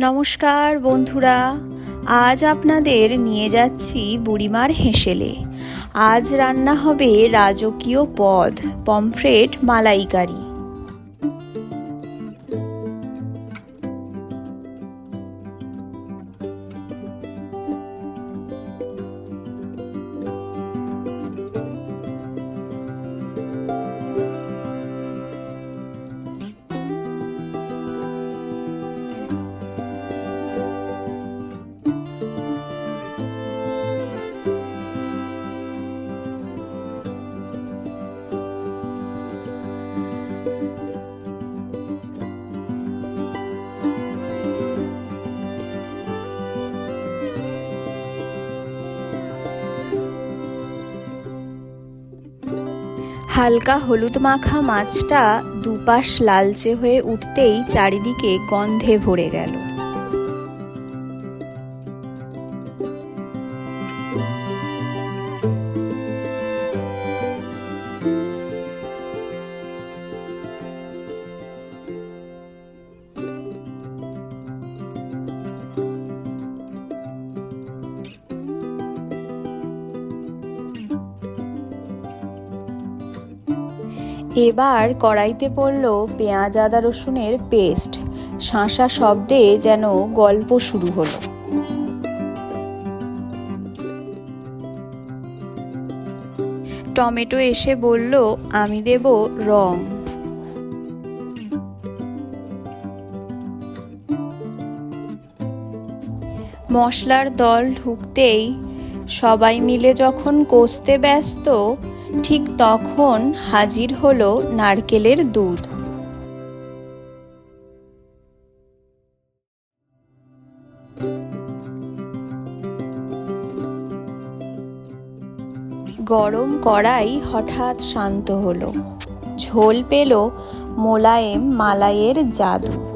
নমস্কার বন্ধুরা, আজ আপনাদের নিয়ে যাচ্ছি বুড়িমার হেসেলে। আজ রান্না হবে রাজকীয় পদ, পমফ্রেট মালাইকারি। হালকা হলুদ মাখা মাছটা দুপাশ লালচে হয়ে উঠতেই চারিদিকে গন্ধে ভরে গেল। এবার কড়াইতে পড়ল পেঁয়াজ, আদা রসুনের পেস্ট। শাঁসা শব্দে যেন গল্প শুরু হলো। টমেটো এসে বলল, আমি দেব রং। মশলার দল ঢুকতেই সবাই মিলে যখন কষতে ব্যস্ত ঠিক তখন হাজির হলো নারকেলের দুধ। গরম কড়াই হঠাৎ শান্ত হলো। ঝোল পেল মোলায়েম মালাইয়ের জাদু।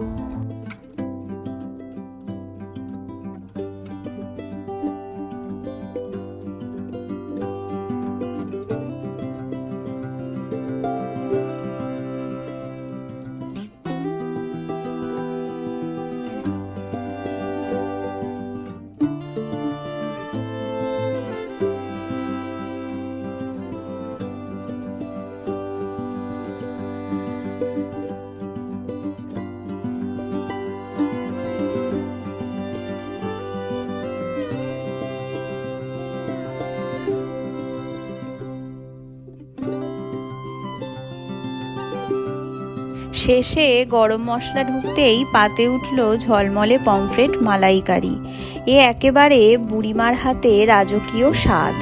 শেষে গরম মশলা ঢুকতেই পাতে উঠল ঝলমলে পমফ্রেট মালাইকারি। এ একেবারে বুড়িমার হাতে রাজকীয় স্বাদ।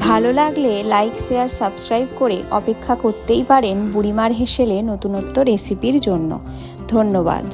ভালো লাগলে লাইক, শেয়ার, সাবস্ক্রাইব করে অপেক্ষা করতেই পারেন বুড়িমার হেসেলে নতুনত্ব রেসিপির জন্য। ধন্যবাদ।